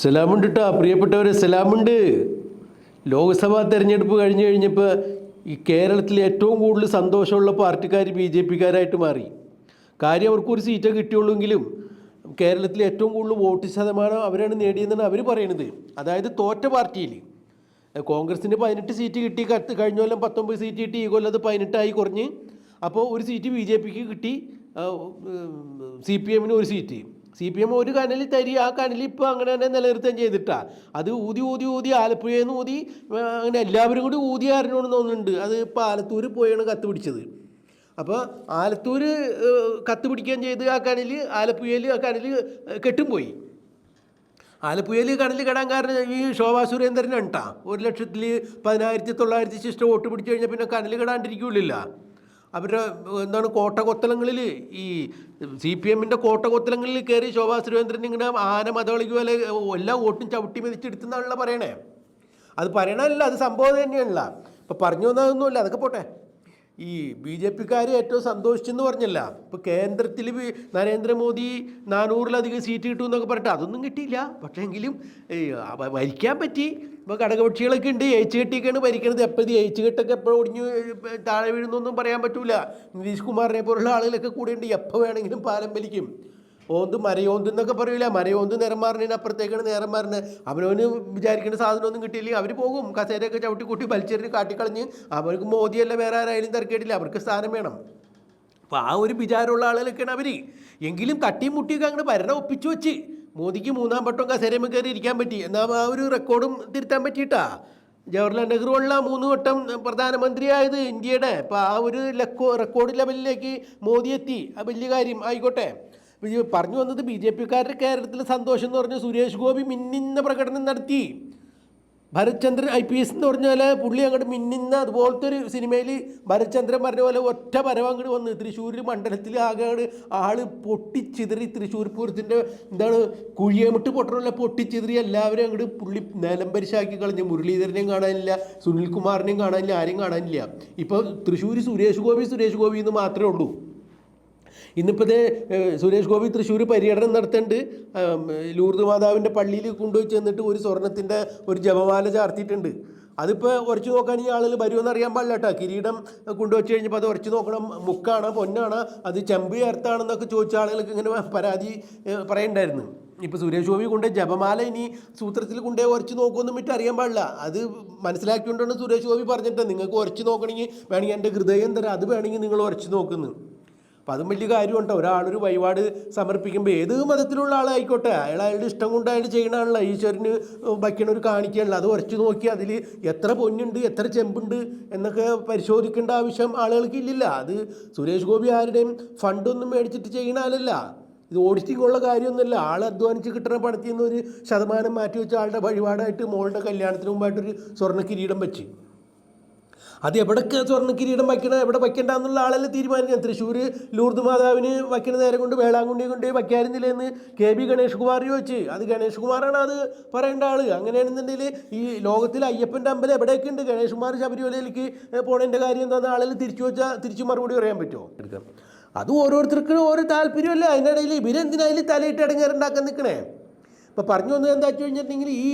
സലാമുണ്ട് കേട്ടോ പ്രിയപ്പെട്ടവരെ സലാമുണ്ട്. ലോക്സഭാ തെരഞ്ഞെടുപ്പ് കഴിഞ്ഞു കഴിഞ്ഞപ്പോൾ ഈ കേരളത്തിൽ ഏറ്റവും കൂടുതൽ സന്തോഷമുള്ള പാർട്ടിക്കാർ ബി ജെ പിക്കാരായിട്ട് മാറി. കാര്യം അവർക്കൊരു സീറ്റേ കിട്ടിയുള്ളൂങ്കിലും കേരളത്തിൽ ഏറ്റവും കൂടുതൽ വോട്ട് ശതമാനം അവരാണ് നേടിയതെന്നാണ് അവർ പറയുന്നത് അതായത് തോറ്റ പാർട്ടിയിൽ കോൺഗ്രസിന് പതിനെട്ട് സീറ്റ് കിട്ടി കഴിഞ്ഞ കൊല്ലം പത്തൊമ്പത് സീറ്റ് കിട്ടി ഈ കൊല്ലം അത് പതിനെട്ടായി കുറഞ്ഞ്. അപ്പോൾ ഒരു സീറ്റ് ബി ജെ പിക്ക് കിട്ടി സി പി എമ്മിന് ഒരു സീറ്റ്. സി പി എം ഒരു കനലിൽ തരി ആ കനലിൽ ഇപ്പോൾ അങ്ങനെ തന്നെ നിലനിർത്തുകയും ചെയ്തിട്ടാ. അത് ഊതി ഊതി ഊതി ആലപ്പുഴയിൽ നിന്ന് ഊതി അങ്ങനെ എല്ലാവരും കൂടി ഊതി ആരനോട് തോന്നുന്നുണ്ട്. അത് ഇപ്പോൾ ആലത്തൂർ പോയാണ് കത്ത് പിടിച്ചത്. അപ്പോൾ ആലത്തൂർ കത്ത് പിടിക്കുകയും ചെയ്ത് ആ കനൽ ആലപ്പുഴയിൽ ആ കനൽ കെട്ടും പോയി. ആലപ്പുഴയിൽ കടലിൽ കെടാൻ കാരണം ഈ ശോഭാ സുരേന്ദ്രനാണ് കണ്ടാ ഒരു ലക്ഷത്തിൽ പതിനായിരത്തി തൊള്ളായിരത്തി ശിഷ്ട വോട്ട് പിടിച്ചു കഴിഞ്ഞാൽ പിന്നെ കനൽ കെടാണ്ടിരിക്കില്ല അവരുടെ എന്താണ് കോട്ടകൊത്തലങ്ങളിൽ ഈ സി പി എമ്മിന്റെ കോട്ടകൊത്തലങ്ങളിൽ കയറി ശോഭാ സുരേന്ദ്രൻ ഇങ്ങനെ ആന മതകളിക്ക് പോലെ എല്ലാ വോട്ടും ചവിട്ടി മെതിച്ചെടുത്തെന്നാണല്ലോ പറയണേ. അത് പറയണമല്ല അത് സംഭവം തന്നെയല്ല ഇപ്പം പറഞ്ഞു വന്നതൊന്നുമില്ല അതൊക്കെ പോട്ടെ. ഈ ബി ജെ പിക്കാർ ഏറ്റവും സന്തോഷിച്ചെന്ന് പറഞ്ഞല്ല. ഇപ്പോൾ കേന്ദ്രത്തിൽ നരേന്ദ്രമോദി നാനൂറിലധികം സീറ്റ് കിട്ടും എന്നൊക്കെ പറഞ്ഞിട്ട് അതൊന്നും കിട്ടിയില്ല. പക്ഷേ എങ്കിലും ഭരിക്കാൻ പറ്റി. ഇപ്പോൾ ഘടകപക്ഷികളൊക്കെ ഉണ്ട്. ഏച്ചു കെട്ടിയൊക്കെയാണ് ഭരിക്കുന്നത് എപ്പോൾ ഏച്ചു കെട്ടൊക്കെ എപ്പോഴും ഒടിഞ്ഞു താഴെ വീഴുന്നൊന്നും പറയാൻ പറ്റൂല. നിതീഷ് കുമാറിനെ പോലുള്ള ആളുകളൊക്കെ കൂടെ ഉണ്ട്. എപ്പോൾ വേണമെങ്കിലും പാലം വലിക്കും. ഓന്ത് മരയോന്ത് എന്നൊക്കെ പറയൂല. മരയോന്ത് നേരം മാറുന്നതിന് അപ്പുറത്തേക്കാണ് നേരം മാറുന്നത് അവനവന് വിചാരിക്കേണ്ട സാധനമൊന്നും കിട്ടിയില്ലെങ്കിൽ അവർ പോകും. കസേരയൊക്കെ ചവിട്ടി കൂട്ടി വലിച്ചെറിഞ്ഞ് കാട്ടിക്കളഞ്ഞ് അവർക്ക് മോദിയല്ല വേറെ ആരായാലും തിരക്കേടില്ല. അവർക്ക് സ്ഥാനം വേണം. അപ്പോൾ ആ ഒരു വിചാരമുള്ള ആളുകളൊക്കെയാണ് അവർ എങ്കിലും തട്ടിയും മുട്ടിയൊക്കെ അങ്ങനെ ഭരണം ഒപ്പിച്ചു വെച്ച് മോദിക്ക് മൂന്നാം വട്ടം കസേരമ കയറി ഇരിക്കാൻ പറ്റി. എന്നാൽ ആ ഒരു റെക്കോർഡും തിരുത്താൻ പറ്റിയിട്ടാ. ജവഹർലാൽ നെഹ്റു ഉള്ള മൂന്ന് വട്ടം പ്രധാനമന്ത്രിയായത് ഇന്ത്യയുടെ. അപ്പോൾ ആ ഒരു ലക്കോ റെക്കോർഡ് ലെവലിലേക്ക് മോദി എത്തി. ആ വലിയ കാര്യം. ആയിക്കോട്ടെ. പറഞ്ഞു വന്നത് ബി ജെ പിക്കാരുടെ കേരളത്തിൽ സന്തോഷം എന്ന് പറഞ്ഞ് സുരേഷ് ഗോപി മിന്നുന്ന പ്രകടനം നടത്തി. ഭരത്ചന്ദ്രൻ ഐ പി എസ് എന്ന് പറഞ്ഞാൽ പുള്ളി അങ്ങോട്ട് മിന്നുന്ന അതുപോലത്തെ ഒരു സിനിമയിൽ ഭരത്ചന്ദ്രൻ പറഞ്ഞ പോലെ ഒറ്റ വരവ് അങ്ങോട്ട് വന്ന് തൃശ്ശൂർ മണ്ഡലത്തിൽ ആകെ ആൾ പൊട്ടിച്ചിതറി തൃശ്ശൂർ പൂരത്തിന്റെ എന്താണ് കുഴിയമിട്ട് പൊട്ടണമല്ല പൊട്ടിച്ചിതറി എല്ലാവരും അങ്ങോട്ട് പുള്ളി നിലംപരിശാക്കി കളഞ്ഞ് മുരളീധരനെയും കാണാനില്ല സുനിൽകുമാറിനെയും കാണാനില്ല ആരെയും കാണാനില്ല. ഇപ്പോൾ തൃശ്ശൂർ സുരേഷ് ഗോപി സുരേഷ് ഗോപി എന്ന് മാത്രമേ ഉള്ളൂ. ഇന്നിപ്പോൾ ദേ സുരേഷ് ഗോപി തൃശ്ശൂർ പര്യടനം നടത്തുന്നുണ്ട് ആം, ലൂർദ് മാതാവിന്റെ പള്ളിയിൽ കൊണ്ടുപോയി ചെന്നിട്ട് ഒരു സ്വർണത്തിന്റെ ഒരു ജപമാല ചാർത്തിയിട്ടുണ്ട്. അതിപ്പോൾ ഉറച്ചു ഈ ആളുകൾ വരുമെന്ന് അറിയാൻ പാടില്ല കേട്ടോ കിരീടം കൊണ്ടുവച്ച് കഴിഞ്ഞപ്പോൾ അത് ഉറച്ചു നോക്കണം. മുക്കാണ് പൊന്നാണ് അത് ചെമ്പ് ചേർത്താണെന്നൊക്കെ ചോദിച്ച ആളുകൾക്ക് ഇങ്ങനെ പരാതി പറയുണ്ടായിരുന്നു പറയണ്ടായിരുന്നു. ഇപ്പോൾ സുരേഷ് ഗോപി കൊണ്ട് ജപമാല ഇനി സൂത്രത്തിൽ കൊണ്ടേ ഉറച്ച് നോക്കുമെന്നും വിട്ട് അറിയാൻ പാടില്ല. അത് മനസ്സിലാക്കിക്കൊണ്ടാണ് സുരേഷ് ഗോപി പറഞ്ഞിട്ട് നിങ്ങൾക്ക് ഉറച്ച് നോക്കണമെങ്കിൽ വേണമെങ്കിൽ എന്റെ ഹൃദയം തരാം. അത് വേണമെങ്കിൽ നിങ്ങൾ ഉറച്ച് നോക്കുന്നു അപ്പം അതും വലിയ കാര്യമുണ്ട്. ഒരാളൊരു വഴിപാട് സമർപ്പിക്കുമ്പോൾ ഏത് മതത്തിലുള്ള ആളായിക്കോട്ടെ അയാൾ അയാളുടെ ഇഷ്ടം കൊണ്ട് അയാൾ ചെയ്യണമല്ല ഈശ്വരന് ഒരു കാണിക്കല്ല അത് ഉറച്ചു നോക്കി അതിൽ എത്ര പൊന്നുണ്ട് എത്ര ചെമ്പുണ്ട് എന്നൊക്കെ പരിശോധിക്കേണ്ട ആവശ്യം ആളുകൾക്ക് ഇല്ലില്ല. അത് സുരേഷ് ഗോപി ആരുടെയും ഫണ്ടൊന്നും മേടിച്ചിട്ട് ചെയ്യണ ആളല്ല. ഇത് ഓഡിറ്റിങ്ങുള്ള കാര്യമൊന്നുമല്ല. ആൾ അധ്വാനിച്ച് കിട്ടുന്ന പണത്തിൽ നിന്ന് ഒരു ശതമാനം മാറ്റി വെച്ച ആളുടെ വഴിപാടായിട്ട് മോളുടെ കല്യാണത്തിന് മുമ്പായിട്ടൊരു സ്വർണ കിരീടം വെച്ച്. അത് എവിടൊക്കെ സ്വർണ കിരീടം വയ്ക്കണം എവിടെ വയ്ക്കണ്ടെന്നുള്ള ആളല്ലേ തീരുമാനിക്കാം തൃശ്ശൂർ ലൂർദ് മാതാവിന് വയ്ക്കുന്ന നേരം കൊണ്ട് വേളാങ്കുണ്ടി കൊണ്ട് വയ്ക്കാറുന്നില്ല എന്ന് കെ ബി ഗണേഷ് കുമാർ ചോദിച്ച്. അത് ഗണേഷ് കുമാറാണ് അത് പറയേണ്ട ആൾ അങ്ങനെയാണെന്നുണ്ടെങ്കിൽ ഈ ലോകത്തിൽ അയ്യപ്പന്റെ അമ്പലം എവിടെയൊക്കെ ഉണ്ട് ഗണേഷ് കുമാർ ശബരിമലയിലേക്ക് പോണേന്റെ കാര്യം എന്താണെന്ന് ആളല്ലേ തിരിച്ചു വെച്ചാൽ തിരിച്ചു മറുപടി പറയാൻ പറ്റുമോ എടുക്കാം. അത് ഓരോരുത്തർക്കും ഓരോ താല്പര്യമല്ലേ? അതിനിടയിൽ ഇവരെന്തിനായാലും തലയിട്ട് ഇടങ്ങേറുണ്ടാക്കാൻ നിൽക്കണേ ഇപ്പോൾ പറഞ്ഞു വന്നത് എന്താ വെച്ച് കഴിഞ്ഞിട്ടുണ്ടെങ്കിൽ ഈ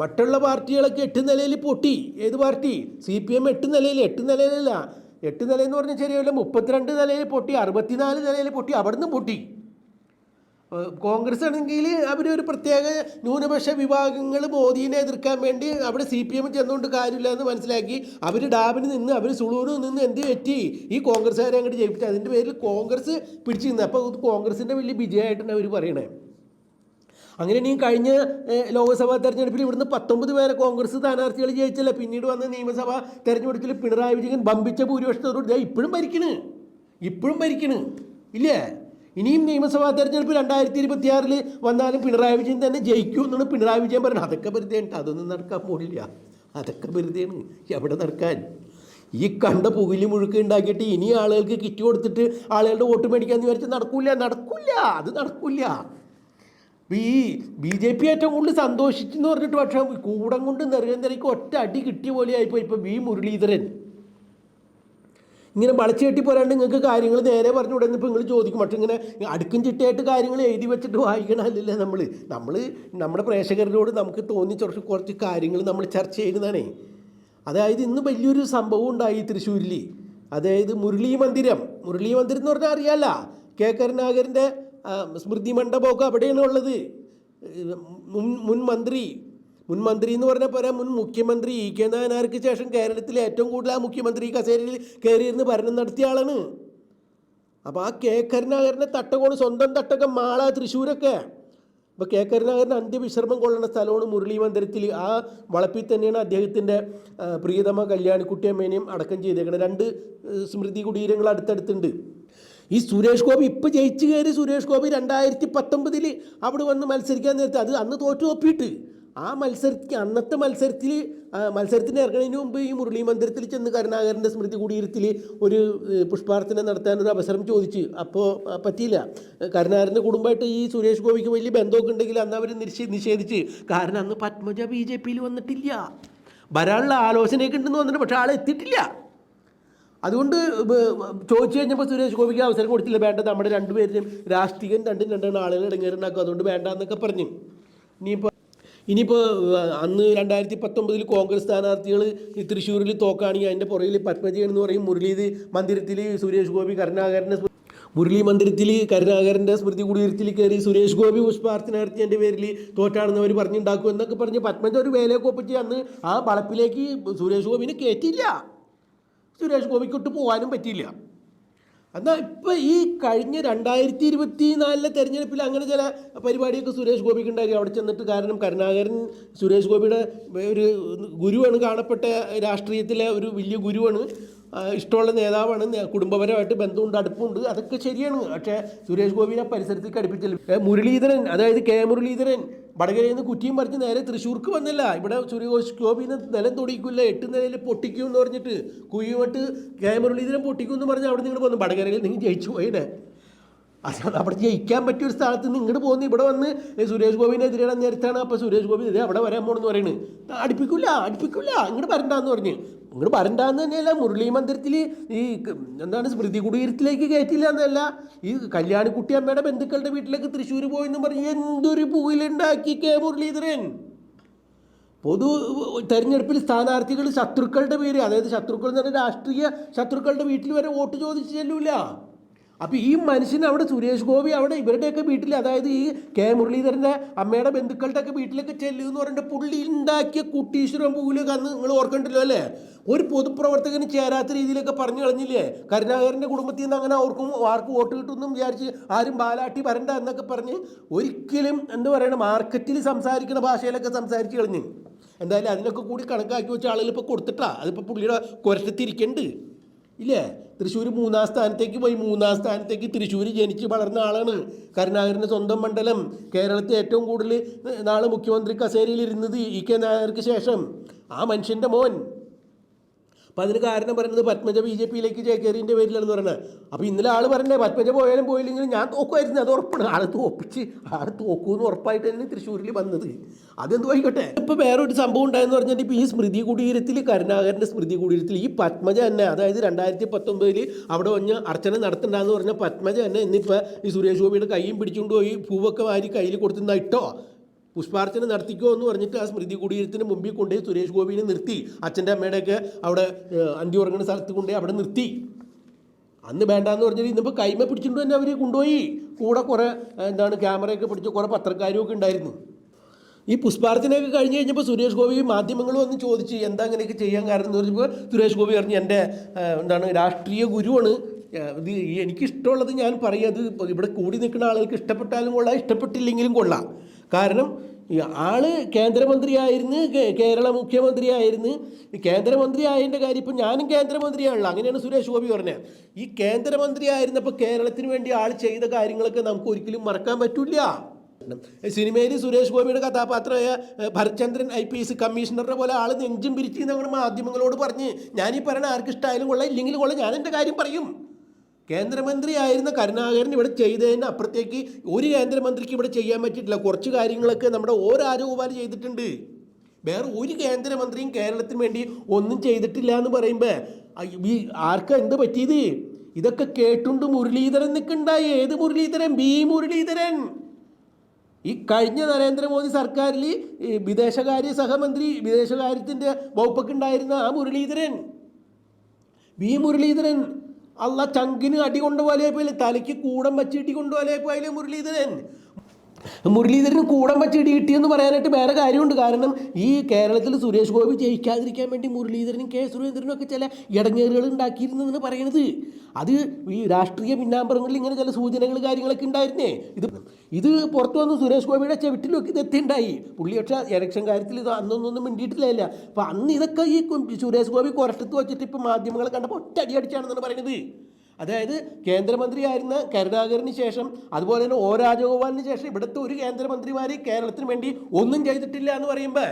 മറ്റുള്ള പാർട്ടികളൊക്കെ എട്ട് നിലയിൽ പൊട്ടി. ഏത് പാർട്ടി? സി പി എം എട്ട് നിലയിൽ. എട്ട് നിലയിലല്ല. എട്ട് നിലയെന്ന് പറഞ്ഞാൽ ശരിയല്ല മുപ്പത്തിരണ്ട് നിലയിൽ പൊട്ടി. അറുപത്തിനാല് നിലയിൽ പൊട്ടി. അവിടുന്ന് പൊട്ടി. കോൺഗ്രസ് ആണെങ്കിൽ ഒരു പ്രത്യേക ന്യൂനപക്ഷ വിഭാഗങ്ങൾ മോദീനെ എതിർക്കാൻ വേണ്ടി അവിടെ സി പി എം ചെന്നുകൊണ്ട് കാര്യമില്ല എന്ന് മനസ്സിലാക്കി അവർ ഡാമിന് നിന്ന് അവർ സുളൂരിൽ നിന്ന് എന്ത് പറ്റി? ഈ കോൺഗ്രസ്സുകാരെ അങ്ങോട്ട് ജയിപ്പിച്ചു. അതിന്റെ പേരിൽ കോൺഗ്രസ് പിടിച്ചു അപ്പോൾ കോൺഗ്രസിന്റെ വലിയ വിജയമായിട്ടാണ് അവർ പറയണേ. അങ്ങനെയാണെങ്കിൽ കഴിഞ്ഞ ഏഹ്, ലോക്സഭാ തെരഞ്ഞെടുപ്പിൽ ഇവിടുന്ന് പത്തൊമ്പത് പേരെ കോൺഗ്രസ് സ്ഥാനാർത്ഥികൾ ജയിച്ചല്ല? പിന്നീട് വന്ന നിയമസഭാ തെരഞ്ഞെടുപ്പിൽ പിണറായി വിജയൻ ബമ്പിച്ച ഭൂരിപക്ഷത്തോട് ദേ ഇപ്പോഴും ഭരിക്കണ്. ഇപ്പോഴും ഭരിക്കണ്. ഇല്ലേ? ഇനിയും നിയമസഭാ തെരഞ്ഞെടുപ്പ് രണ്ടായിരത്തി ഇരുപത്തി ആറിൽ വന്നാലും പിണറായി വിജയൻ തന്നെ ജയിക്കും എന്നാണ് പിണറായി വിജയൻ പറയുന്നത്. അതൊക്കെ വെറുതെയാണ്. അതൊന്നും നടക്കാൻ പോണില്ല. അതൊക്കെ വെറുതെയാണ്. എവിടെ നടക്കാൻ? ഈ കണ്ട പുകിലി മുഴുക്ക് ഉണ്ടാക്കിയിട്ട് ഇനി ആളുകൾക്ക് കിറ്റ് കൊടുത്തിട്ട് ആളുകളുടെ വോട്ട് മേടിക്കാമെന്ന് വിചാരിച്ചാൽ നടക്കൂല. നടക്കൂല. അത് നടക്കൂല. ഈ ബി ജെ പി ഏറ്റവും കൂടുതൽ സന്തോഷിച്ചെന്ന് പറഞ്ഞിട്ട് പക്ഷേ കൂടം കൊണ്ട് നെറുകന്തരയ്ക്ക് ഒറ്റ അടി കിട്ടിയ പോലെ ആയിപ്പോയി ഇപ്പോൾ വി മുരളീധരൻ. ഇങ്ങനെ വളച്ചു കെട്ടി പോരാണ്ട് നിങ്ങൾക്ക് കാര്യങ്ങൾ നേരെ പറഞ്ഞു വിടുന്ന ഇപ്പോൾ നിങ്ങൾ ചോദിക്കും. പക്ഷെ ഇങ്ങനെ അടുക്കും ചിട്ടയായിട്ട് കാര്യങ്ങൾ എഴുതി വെച്ചിട്ട് വായിക്കണമല്ലേ നമ്മൾ നമ്മൾ നമ്മുടെ പ്രേക്ഷകരോട് നമുക്ക് തോന്നി കുറച്ച് കുറച്ച് കാര്യങ്ങൾ നമ്മൾ ചർച്ച ചെയ്യുന്നതാണേ. അതായത് ഇന്ന് വലിയൊരു സംഭവം ഉണ്ടായി തൃശ്ശൂരിൽ അതായത് മുരളീ മന്ദിരം മുരളീ മന്ദിരം എന്ന് പറഞ്ഞാൽ അറിയാമല്ല. കെ കരുണാകരന്റെ സ്മൃതി മണ്ഡപമൊക്കെ അവിടെയാണ് ഉള്ളത്. മുൻ മുൻ മന്ത്രി മുൻ മന്ത്രി എന്ന് പറഞ്ഞാൽ പോരാ മുൻ മുഖ്യമന്ത്രി ഇ കെ നായനാർക്ക് ശേഷം കേരളത്തിലെ ഏറ്റവും കൂടുതൽ ആ മുഖ്യമന്ത്രി കസേരയിൽ കയറിയിരുന്ന് ഭരണം നടത്തിയ ആളാണ്. അപ്പോൾ ആ കെ കരുണാകരന്റെ തട്ടകോണ് സ്വന്തം തട്ടകം മാള തൃശ്ശൂരൊക്കെ. അപ്പോൾ കെ കരുണാകരൻ അന്ത്യവിശ്രമം കൊള്ളുന്ന സ്ഥലമാണ് മുരളി മന്ദിരത്തിൽ ആ വളപ്പിൽ തന്നെയാണ് അദ്ദേഹത്തിന്റെ പ്രിയതമ കല്യാണിക്കുട്ടിയമ്മേനെയും അടക്കം ചെയ്തേക്കുന്നത് രണ്ട് സ്മൃതി കുടീരങ്ങൾ അടുത്തടുത്തുണ്ട്. ഈ സുരേഷ് ഗോപി ഇപ്പോൾ ജയിച്ചു കയറി സുരേഷ് ഗോപി രണ്ടായിരത്തി പത്തൊമ്പതിൽ അവിടെ വന്ന് മത്സരിക്കാൻ നേരത്തെ അത് അന്ന് തോറ്റു ഒപ്പിയിട്ട്. ആ മത്സരത്തിൽ അന്നത്തെ മത്സരത്തിൽ മത്സരത്തിന് ഇറങ്ങുന്നതിന് മുമ്പ് ഈ മുരളി മന്ദിരത്തിൽ ചെന്ന് കരുണാകരന്റെ സ്മൃതി കുടീരത്തിൽ ഒരു പുഷ്പാർച്ചന നടത്താൻ ഒരു അവസരം ചോദിച്ചു. അപ്പോൾ പറ്റിയില്ല. കരുണാകരന്റെ കുടുംബമായിട്ട് ഈ സുരേഷ് ഗോപിക്ക് വലിയ ബന്ധമൊക്കെ ഉണ്ടെങ്കിൽ അന്ന് അവർ നിഷേ നിഷേധിച്ച്. കാരണം അന്ന് പത്മജ ബി ജെ പിയിൽ വന്നിട്ടില്ല. വരാനുള്ള ആലോചനയൊക്കെ ഉണ്ടെന്ന് വന്നിട്ട് പക്ഷേ ആളെ എത്തിയിട്ടില്ല. അതുകൊണ്ട് ചോദിച്ചു കഴിഞ്ഞപ്പോൾ സുരേഷ് ഗോപിക്ക് അവസരം കൊടുത്തില്ല. വേണ്ട നമ്മുടെ രണ്ടുപേരും രാഷ്ട്രീയം രണ്ടും രണ്ടും ആളുകൾ ഇടങ്ങേറുണ്ടാക്കും. അതുകൊണ്ട് വേണ്ട എന്നൊക്കെ പറഞ്ഞു. ഇനിയിപ്പോൾ ഇനിയിപ്പോൾ അന്ന് രണ്ടായിരത്തി പത്തൊമ്പതിൽ കോൺഗ്രസ് സ്ഥാനാർത്ഥികൾ തൃശ്ശൂരിൽ തോക്കാണെങ്കിൽ അതിന്റെ പുറകിൽ പത്മജയൻ എന്ന് പറയും. മുരളീത് മന്ദിരത്തിൽ സുരേഷ് ഗോപി കരുണാകരന്റെ മുരളി മന്ദിരത്തിൽ കരുണാകരന്റെ സ്മൃതി കുടീരത്തിൽ കയറി സുരേഷ് ഗോപി പുഷ്പാർത്ഥന നടത്തിയതിന്റെ പേരിൽ തോറ്റാണെന്ന് അവർ പറഞ്ഞുണ്ടാക്കും എന്നൊക്കെ പറഞ്ഞ് പത്മജ ഒരു വേലയൊക്കെ ഒപ്പിച്ച് അന്ന് ആ വളപ്പിലേക്ക് സുരേഷ് ഗോപിനെ കയറ്റിയില്ല സുരേഷ് ഗോപിക്കൊട്ട് പോകാനും പറ്റിയില്ല. എന്നാൽ ഇപ്പം ഈ കഴിഞ്ഞ രണ്ടായിരത്തി ഇരുപത്തി നാലിലെ തെരഞ്ഞെടുപ്പിൽ അങ്ങനെ ചില പരിപാടിയൊക്കെ സുരേഷ് ഗോപിക്ക് ഉണ്ടായി. അവിടെ ചെന്നിട്ട് കാരണം കരുണാകരൻ സുരേഷ് ഗോപിയുടെ ഒരു ഗുരുവാണ് കാണപ്പെട്ട രാഷ്ട്രീയത്തിലെ ഒരു വലിയ ഗുരുവാണ്. ഇഷ്ടമുള്ള നേതാവാണ്. കുടുംബപരമായിട്ട് ബന്ധമുണ്ട് അടുപ്പമുണ്ട്. അതൊക്കെ ശരിയാണ്. പക്ഷേ സുരേഷ് ഗോപിനെ പരിസരത്തേക്ക് അടുപ്പിച്ചില്ല. മുരളീധരൻ അതായത് കെ മുരളീധരൻ വടകരയിൽ നിന്ന് കുറ്റിയും പറിച്ച് നേരെ തൃശ്ശൂർക്ക് വന്നില്ല. ഇവിടെ സുരേഷ് ഗോപിനെ നിലം തൊടിക്കില്ല എട്ട് നിലയിൽ പൊട്ടിക്കും എന്ന് പറഞ്ഞിട്ട് കുയ്യുമായിട്ട് കെ പൊട്ടിക്കും എന്ന് പറഞ്ഞ് അവിടെ നിങ്ങൾ വന്നു. വടകരയിൽ നിങ്ങൾ ജയിച്ചു പോയില്ലേ അത് അവിടെ ജയിക്കാൻ പറ്റിയ ഒരു സ്ഥലത്ത് നിന്ന് ഇങ്ങോട്ട് പോകുന്നു. ഇവിടെ വന്ന് സുരേഷ് ഗോപിനെതിരെയാണ് നേരത്താണ് അപ്പോൾ സുരേഷ് ഗോപി ഇതേ അവിടെ വരാൻ പോകണമെന്ന് പറയുന്നത് അടുപ്പിക്കില്ല അടുപ്പിക്കില്ല ഇങ്ങോട്ട് വരണ്ടെന്ന് പറഞ്ഞ്. ഇങ്ങോട്ട് വരണ്ടാന്ന് തന്നെയല്ല മുരളി മന്ദിരത്തിൽ ഈ എന്താണ് സ്മൃതി കുടീരത്തിലേക്ക് കയറ്റില്ല എന്നല്ല. ഈ കല്യാണിക്കുട്ടി അമ്മയുടെ ബന്ധുക്കളുടെ വീട്ടിലേക്ക് തൃശ്ശൂർ പോയെന്ന് പറഞ്ഞ് എന്തൊരു പൂയിലുണ്ടാക്കി കെ മുരളീധരൻ. പൊതു തെരഞ്ഞെടുപ്പിൽ സ്ഥാനാർത്ഥികൾ ശത്രുക്കളുടെ പേര് അതായത് ശത്രുക്കൾ എന്ന് പറഞ്ഞാൽ രാഷ്ട്രീയ ശത്രുക്കളുടെ വീട്ടിൽ വരെ വോട്ട് ചോദിച്ചു ചെല്ലൂല. അപ്പോൾ ഈ മനുഷ്യൻ അവിടെ സുരേഷ് ഗോപി അവിടെ ഇവരുടെയൊക്കെ വീട്ടിൽ അതായത് ഈ കെ മുരളീധരന്റെ അമ്മയുടെ ബന്ധുക്കളുടെ ഒക്കെ വീട്ടിലൊക്കെ ചെല്ലുക എന്ന് പറഞ്ഞിട്ട് പുള്ളി ഉണ്ടാക്കിയ കുട്ടീശ്വരം പൂലൊക്കെ അന്ന് നിങ്ങൾ ഓർക്കണ്ടല്ലോ അല്ലേ? ഒരു പൊതുപ്രവർത്തകന് ചേരാത്ത രീതിയിലൊക്കെ പറഞ്ഞു കളഞ്ഞില്ലേ? കരുണാകരന്റെ കുടുംബത്തിൽ നിന്ന് അങ്ങനെ ഓർക്കും ആർക്കും വോട്ട് കിട്ടുമെന്നും വിചാരിച്ച് ആരും ബാലാട്ടി വരണ്ട എന്നൊക്കെ പറഞ്ഞ് ഒരിക്കലും എന്താ പറയണ മാർക്കറ്റിൽ സംസാരിക്കുന്ന ഭാഷയിലൊക്കെ സംസാരിച്ച് കളഞ്ഞ്. എന്തായാലും അതിനൊക്കെ കൂടി കണക്കാക്കി വെച്ച ആളുകൾ ഇപ്പോൾ കൊടുത്തിട്ടാ. അതിപ്പോൾ പുള്ളിയുടെ കുരട്ടത്തിരിക്കണ്ട്. ഇല്ലേ? തൃശ്ശൂർ മൂന്നാം സ്ഥാനത്തേക്ക് പോയി. മൂന്നാം സ്ഥാനത്തേക്ക് തൃശ്ശൂർ ജനിച്ച് വളർന്ന ആളാണ്. കരുണാകരന്റെ സ്വന്തം മണ്ഡലം. കേരളത്തിൽ ഏറ്റവും കൂടുതൽ നാളെ മുഖ്യമന്ത്രി കസേരയിൽ ഇരുന്നത് ഇ കെ നായർക്ക് ശേഷം. ആ മനുഷ്യന്റെ മോൻ. അപ്പം അതിന് കാരണം പറയുന്നത് പത്മജ ബി ജെ പിയിലേക്ക് ചേക്കേറിന്റെ പേരിലാണെന്ന് പറയുന്നത് അപ്പോൾ ഇന്നലെ ആൾ പറഞ്ഞേ പത്മജ പോയാലും പോയില്ലെങ്കിലും ഞാൻ തോക്കുമായിരുന്നു അത് ഉറപ്പാണ്. ആൾ തോപ്പിച്ച് ആൾ തോക്കുമെന്ന് ഉറപ്പായിട്ട് തന്നെ തൃശ്ശൂരിൽ വന്നത്. അതെന്ത് ആയിക്കോട്ടെ ഇപ്പോൾ വേറെ ഒരു സംഭവം ഉണ്ടായെന്ന് പറഞ്ഞാൽ ഇപ്പോൾ ഈ സ്മൃതി കുടീരത്തിൽ കരുണാകരന്റെ സ്മൃതി കുടീരത്തിൽ ഈ പത്മജ തന്നെ അതായത് രണ്ടായിരത്തി പത്തൊമ്പതിൽ അവിടെ വന്ന് അർച്ചന നടത്തണ്ടെന്ന് പറഞ്ഞ പത്മജ തന്നെ ഇന്നിപ്പോൾ ഈ സുരേഷ് ഗോപിയുടെ കൈയും പിടിച്ചുകൊണ്ട് പോയി പൂവൊക്കെ വാരി കയ്യിൽ കൊടുത്തുന്ന ഇട്ടോ? പുഷ്പാർച്ചന നടത്തിക്കോ എന്ന് പറഞ്ഞിട്ട് ആ സ്മൃതി കുടീരത്തിന് മുമ്പിൽ കൊണ്ടുപോയി സുരേഷ് ഗോപിനെ നിർത്തി. അച്ഛന്റെ അമ്മയുടെയൊക്കെ അവിടെ അന്തി ഉറങ്ങുന്ന സ്ഥലത്ത് കൊണ്ടുപോയി അവിടെ നിർത്തി. അന്ന് വേണ്ടാന്ന് പറഞ്ഞാൽ ഇന്നിപ്പോൾ കൈമ പിടിച്ചിട്ട് തന്നെ അവർ കൊണ്ടുപോയി? കൂടെ കുറേ എന്താണ് ക്യാമറയൊക്കെ പിടിച്ച് കുറേ പത്രക്കാരും ഒക്കെ ഉണ്ടായിരുന്നു. ഈ പുഷ്പാർച്ചനയൊക്കെ കഴിഞ്ഞ് കഴിഞ്ഞപ്പോൾ സുരേഷ് ഗോപി മാധ്യമങ്ങൾ വന്ന് ചോദിച്ച് എന്താ അങ്ങനെയൊക്കെ ചെയ്യാൻ കാരണം? എന്ന് പറഞ്ഞപ്പോൾ സുരേഷ് ഗോപി പറഞ്ഞു എന്റെ എന്താണ് രാഷ്ട്രീയ ഗുരുവാണ്. ഇത് എനിക്കിഷ്ടമുള്ളത് ഞാൻ പറയും. അത് ഇവിടെ കൂടി നിൽക്കുന്ന ആളുകൾക്ക് ഇഷ്ടപ്പെട്ടാലും കൊള്ളാം ഇഷ്ടപ്പെട്ടില്ലെങ്കിലും കൊള്ളാം. കാരണം ആൾ കേന്ദ്രമന്ത്രിയായിരുന്നു കേരള മുഖ്യമന്ത്രിയായിരുന്നു. കേന്ദ്രമന്ത്രി ആയതിന്റെ കാര്യം ഇപ്പം ഞാനും കേന്ദ്രമന്ത്രിയാണല്ലോ. അങ്ങനെയാണ് സുരേഷ് ഗോപി പറഞ്ഞത്. ഈ കേന്ദ്രമന്ത്രി ആയിരുന്നപ്പോൾ കേരളത്തിന് വേണ്ടി ആൾ ചെയ്ത കാര്യങ്ങളൊക്കെ നമുക്ക് ഒരിക്കലും മറക്കാൻ പറ്റില്ല. സിനിമയിൽ സുരേഷ് ഗോപിയുടെ കഥാപാത്രമായ ഭരചന്ദ്രൻ ഐ പി എസ് കമ്മീഷണറുടെ പോലെ ആൾ നെഞ്ചും പിരിച്ച് ഞങ്ങൾ മാധ്യമങ്ങളോട് പറഞ്ഞ് ഞാനീ പറയണ ആർക്കിഷ്ടമായാലും കൊള്ളാം ഇല്ലെങ്കിൽ കൊള്ളാം ഞാൻ എന്റെ കാര്യം പറയും. കേന്ദ്രമന്ത്രി ആയിരുന്ന കരുണാകരൻ ഇവിടെ ചെയ്തതിന് അപ്പുറത്തേക്ക് ഒരു കേന്ദ്രമന്ത്രിക്ക് ഇവിടെ ചെയ്യാൻ പറ്റിയിട്ടില്ല. കുറച്ച് കാര്യങ്ങളൊക്കെ നമ്മുടെ ഓ രാജഗോപാൽ ചെയ്തിട്ടുണ്ട്. വേറെ ഒരു കേന്ദ്രമന്ത്രിയും കേരളത്തിന് വേണ്ടി ഒന്നും ചെയ്തിട്ടില്ല എന്ന് പറയുമ്പോൾ ഈ ആർക്കാ എന്ത് പറ്റിയത്? ഇതൊക്കെ കേട്ടുണ്ട് മുരളീധരൻ നിൽക്കണ്ടായി. ഏത് മുരളീധരൻ? ബി മുരളീധരൻ. ഈ കഴിഞ്ഞ നരേന്ദ്രമോദി സർക്കാരിൽ വിദേശകാര്യ സഹമന്ത്രി വിദേശകാര്യത്തിന്റെ വകുപ്പൊക്കെ ഉണ്ടായിരുന്ന ആ മുരളീധരൻ. ബി മുരളീധരൻ. അല്ല ചങ്കിന് അടി കൊണ്ടുപോലെ പോയില്ലേ തലയ്ക്ക് കൂടം വച്ച് ഇടി കൊണ്ടുപോലേ പോലെ മുരളീധരൻ. മുരളീധരന് കൂടം പറ്റി ഇടി കിട്ടിയെന്ന് പറയാനായിട്ട് വേറെ കാര്യമുണ്ട്. കാരണം ഈ കേരളത്തിൽ സുരേഷ് ഗോപി ജയിക്കാതിരിക്കാൻ വേണ്ടി മുരളീധരനും കെ സുരേന്ദ്രനും ഒക്കെ ചില ഇടങ്ങേറുകൾ ഉണ്ടാക്കിയിരുന്നെന്ന് പറയുന്നത് അത് ഈ രാഷ്ട്രീയ പിന്നാമ്പറങ്ങളിൽ ഇങ്ങനെ ചില സൂചനകൾ കാര്യങ്ങളൊക്കെ ഉണ്ടായിരുന്നേ. ഇത് ഇത് പുറത്തു വന്ന് സുരേഷ് ഗോപിയുടെ ചെവിട്ടിലൊക്കെ ഇത് എത്തിണ്ടായി. പുള്ളി പക്ഷേ ഇലക്ഷൻ കാര്യത്തിൽ ഇത് അന്നൊന്നും മിണ്ടിയിട്ടില്ല അപ്പം അന്ന് ഇതൊക്കെ ഈ സുരേഷ് ഗോപി കൊരട്ടത്ത് വെച്ചിട്ട് ഇപ്പം മാധ്യമങ്ങളെ കണ്ടപ്പോൾ ഒറ്റ അടി അടിച്ചാണെന്നാണ് പറയുന്നത് അതായത് കേന്ദ്രമന്ത്രിയായിരുന്ന കരുണാകരന് ശേഷം അതുപോലെ തന്നെ ഒ രാജഗോപാലിന് ശേഷം ഇവിടുത്തെ ഒരു കേന്ദ്രമന്ത്രിമാർ കേരളത്തിന് വേണ്ടി ഒന്നും ചെയ്തിട്ടില്ല എന്ന് പറയുമ്പോൾ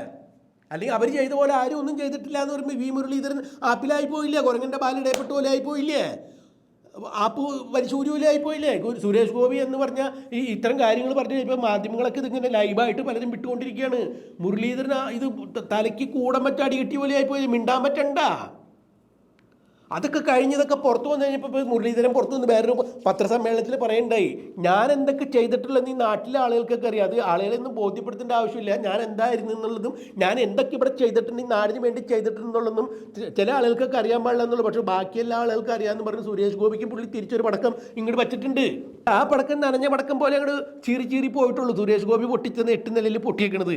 അല്ലെങ്കിൽ അവർ ചെയ്ത പോലെ ആരും ഒന്നും ചെയ്തിട്ടില്ല എന്ന് പറയുമ്പോൾ വി മുരളീധരൻ ആപ്പിലായി പോയില്ലേ? കുരങ്ങന്റെ പാലിടയപ്പെട്ട പോലെ ആയി പോയില്ലേ? ആപ്പ് വലിച്ചൂരി ആയി പോയില്ലേ സുരേഷ് ഗോപി എന്ന് പറഞ്ഞ ഈ ഇത്തരം കാര്യങ്ങൾ പറഞ്ഞു ഇപ്പോൾ മാധ്യമങ്ങളൊക്കെ ഇതിങ്ങനെ ലൈവായിട്ട് പലരും വിട്ടുകൊണ്ടിരിക്കുകയാണ്. മുരളീധരൻ ഇത് തലയ്ക്ക് കൂടം പറ്റ അടി കിട്ടിയ പോലെ ആയി മിണ്ടാൻ പറ്റണ്ട. അതൊക്കെ കഴിഞ്ഞതൊക്കെ പുറത്തു വന്നു കഴിഞ്ഞപ്പോൾ മുരളീധരൻ പുറത്തു വന്ന് വേറൊരു പത്രസമ്മേളനത്തിൽ പറയണ്ടായി ഞാൻ എന്തൊക്കെ ചെയ്തിട്ടുള്ളതെന്ന് ഈ നാട്ടിലെ ആളുകൾക്കൊക്കെ അറിയാം. അത് ആളുകളെ ഒന്നും ബോധ്യപ്പെടുത്തേണ്ട ആവശ്യമില്ല. ഞാൻ എന്തായിരുന്നു എന്നുള്ളതും ഞാൻ എന്തൊക്കെ ഇവിടെ ചെയ്തിട്ടുണ്ട് ഈ നാടിന് വേണ്ടി ചെയ്തിട്ടുണ്ടെന്നുള്ളതും ചില ആളുകൾക്കൊക്കെ അറിയാൻ പാടില്ല എന്നുള്ളൂ. പക്ഷേ ബാക്കി എല്ലാ ആളുകൾക്ക് അറിയാമെന്ന് പറഞ്ഞ് സുരേഷ് ഗോപിക്ക് പുള്ളി തിരിച്ചൊരു പടക്കം ഇങ്ങോട്ട് വച്ചിട്ടുണ്ട്. ആ പടക്കം നനഞ്ഞ പടക്കം പോലെ അങ്ങോട്ട് ചീറി ചീറി പോയിട്ടുള്ളൂ. സുരേഷ് ഗോപി പൊട്ടിച്ചെന്ന് എട്ട് നിലയിൽ പൊട്ടിയേക്കണത്.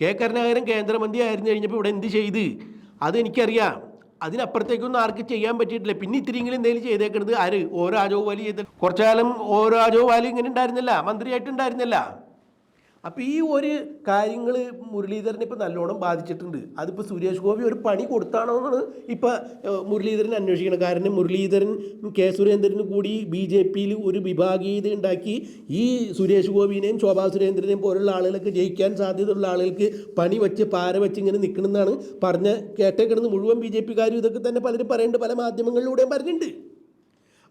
കെ കരുണാകരൻ കേന്ദ്രമന്ത്രി ആയിരുന്നു കഴിഞ്ഞപ്പോൾ ഇവിടെ എന്ത് ചെയ്ത്? അതെനിക്കറിയാം. അതിനപ്പുറത്തേക്കൊന്നും ആർക്ക് ചെയ്യാൻ പറ്റിയിട്ടില്ല. പിന്നെ ഇത്തിരിയെങ്കിലും എന്തെങ്കിലും ചെയ്തേക്കുന്നത് ആര്? ഓ രാജഗോപാലി ചെയ്ത് കുറച്ചു കാലം ഓ രാജഗോപാലി ഇങ്ങനെ ഉണ്ടായിരുന്നില്ല. മന്ത്രിയായിട്ട് ഉണ്ടായിരുന്നില്ല. അപ്പോൾ ഈ ഒരു കാര്യങ്ങൾ മുരളീധരനെ ഇപ്പോൾ നല്ലോണം ബാധിച്ചിട്ടുണ്ട്. അതിപ്പോൾ സുരേഷ് ഗോപി ഒരു പണി കൊടുത്താണോ എന്നാണ് ഇപ്പോൾ മുരളീധരനെ അന്വേഷിക്കണം കാരണം മുരളീധരൻ കെ സുരേന്ദ്രനും കൂടി ബി ജെ പിയിൽ ഒരു വിഭാഗീയത ഉണ്ടാക്കി ഈ സുരേഷ് ഗോപിനെയും ശോഭാ സുരേന്ദ്രനെയും പോലുള്ള ആളുകളൊക്കെ ജയിക്കാൻ സാധ്യതയുള്ള ആളുകൾക്ക് പണി വെച്ച് പാര വെച്ച് ഇങ്ങനെ നിൽക്കണമെന്നാണ് പറഞ്ഞ് കേട്ടേക്കിടന്ന് മുഴുവൻ ബി ജെ പിക്കാരും ഇതൊക്കെ തന്നെ പലരും പറയുന്നുണ്ട് പല മാധ്യമങ്ങളിലൂടെയും പറഞ്ഞിട്ടുണ്ട്.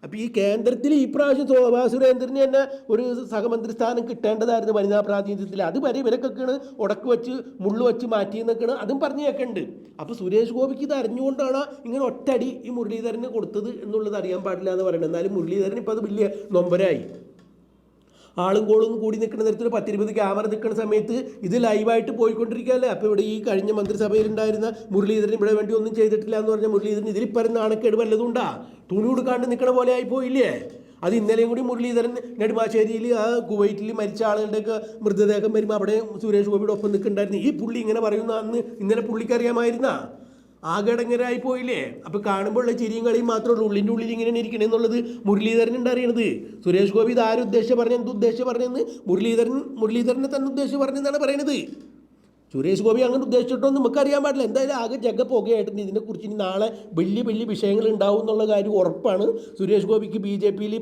അപ്പോൾ ഈ കേന്ദ്രത്തിൽ ഈ പ്രാവശ്യം സുരേന്ദ്രന് തന്നെ ഒരു സഹമന്ത്രി സ്ഥാനം കിട്ടേണ്ടതായിരുന്നു വനിതാ പ്രാതിനിധ്യത്തിൽ. അത് വരെ ഇവരൊക്കെയാണ് ഉടക്ക് വെച്ച് മുള്ളു വെച്ച് മാറ്റി എന്നൊക്കെയാണ് അതും പറഞ്ഞു കേൾക്കുന്നുണ്ട് അപ്പോൾ സുരേഷ് ഗോപിക്ക് ഇത് അറിഞ്ഞുകൊണ്ടാണ് ഇങ്ങനെ ഒറ്റടി ഈ മുരളീധരന് കൊടുത്തത് എന്നുള്ളത് അറിയാൻ പാടില്ല എന്ന് പറയുന്നത്. എന്നാലും മുരളീധരൻ ഇപ്പോൾ അത് വലിയ നൊമ്പരായി. ആളും കോളും കൂടി നിൽക്കുന്ന തരത്തിൽ പത്തിരുപത് ക്യാമറ നിൽക്കുന്ന സമയത്ത് ഇത് ലൈവായിട്ട് പോയിക്കൊണ്ടിരിക്കുകയല്ലേ? അപ്പോൾ ഇവിടെ ഈ കഴിഞ്ഞ മന്ത്രിസഭയിൽ ഉണ്ടായിരുന്ന മുരളീധരൻ ഇവിടെ വേണ്ടി ഒന്നും ചെയ്തിട്ടില്ല എന്ന് പറഞ്ഞ മുരളീധരൻ ഇതിൽ പറയുന്ന നാണക്കേട് വല്ലതുണ്ടാ തുണി കൊടുക്കാണ്ട് നിൽക്കണ പോലെ ആയി പോയില്ലേ? അത് ഇന്നലെയും കൂടി മുരളീധരൻ നെടുമ്പാശ്ശേരിയിൽ ആ കുവൈറ്റിൽ മരിച്ച ആളുകളുടെയൊക്കെ മൃതദേഹം വരുമ്പോൾ അവിടെ സുരേഷ് ഗോപിയുടെ ഒപ്പം നിൽക്കുന്നുണ്ടായിരുന്നു. ഈ പുള്ളി ഇങ്ങനെ പറയുന്ന അന്ന് ഇന്നലെ പുള്ളിക്ക് അറിയാമായിരുന്നാ? ആകടങ്ങരായി പോയില്ലേ? അപ്പോൾ കാണുമ്പോൾ ഉള്ള ചിരിയും കളിയും മാത്രമേ ഉള്ളൂ. ഉള്ളിന്റെ ഉള്ളിൽ ഇങ്ങനെ ഇരിക്കണേ എന്നുള്ളത് മുരളീധരനുണ്ട് അറിയണത്? സുരേഷ് ഗോപി ഇത് ആരും പറഞ്ഞു പറഞ്ഞ എന്ത് ഉദ്ദേശം പറഞ്ഞെന്ന്? മുരളീധരൻ മുരളീധരനെ തന്നെ ഉദ്ദേശം പറഞ്ഞെന്നാണ് പറയണത്. സുരേഷ് ഗോപി അങ്ങനെ ഉദ്ദേശിച്ചിട്ടൊന്നും നമുക്കറിയാൻ പാടില്ല. എന്തായാലും ആകെ ജഗ പുകയായിട്ടുണ്ട്. ഇതിനെക്കുറിച്ച് ഇനി നാളെ വലിയ വലിയ വിഷയങ്ങൾ ഉണ്ടാവും എന്നുള്ള കാര്യം ഉറപ്പാണ്. സുരേഷ് ഗോപിക്ക് ബി ജെ പിയിൽ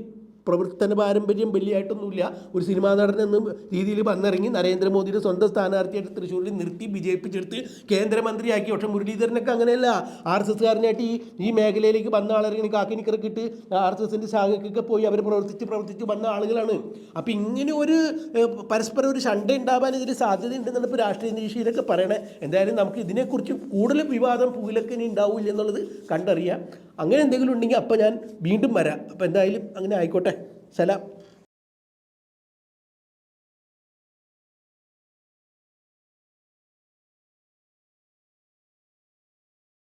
പ്രവർത്തന പാരമ്പര്യം വലിയായിട്ടൊന്നുമില്ല. ഒരു സിനിമാ നടൻ എന്ന രീതിയിൽ വന്നിറങ്ങി നരേന്ദ്രമോദിയുടെ സ്വന്തം സ്ഥാനാർത്ഥിയായിട്ട് തൃശ്ശൂരിൽ നിർത്തി വിജയിപ്പിച്ചെടുത്ത് കേന്ദ്രമന്ത്രിയാക്കി. പക്ഷേ മുരളീധരനൊക്കെ അങ്ങനെയല്ല. ആർ എസ് എസ്കാരനായിട്ട് ഈ ഈ മേഖലയിലേക്ക് വന്ന ആളിറങ്ങി കാക്കിനിക്കറൊക്കെ ഇട്ട് ആർ എസ് എസിന്റെ ശാഖയ്ക്കൊക്കെ പോയി അവർ പ്രവർത്തിച്ച് പ്രവർത്തിച്ച് വന്ന ആളുകളാണ്. അപ്പം ഇങ്ങനെ ഒരു പരസ്പരം ഒരു ഷണ്ട ഉണ്ടാവാൻ ഇതിന് സാധ്യതയുണ്ടെന്നാണ് ഇപ്പോൾ രാഷ്ട്രീയ നിരീക്ഷയിലൊക്കെ പറയണേ. എന്തായാലും നമുക്ക് ഇതിനെക്കുറിച്ച് കൂടുതൽ വിവാദം പൂലൊക്കെ ഇനി ഉണ്ടാവില്ല എന്നുള്ളത് കണ്ടറിയാം. അങ്ങനെ എന്തെങ്കിലും ഉണ്ടെങ്കിൽ അപ്പം ഞാൻ വീണ്ടും വരാം. അപ്പം എന്തായാലും അങ്ങനെ ആയിക്കോട്ടെ. سلام.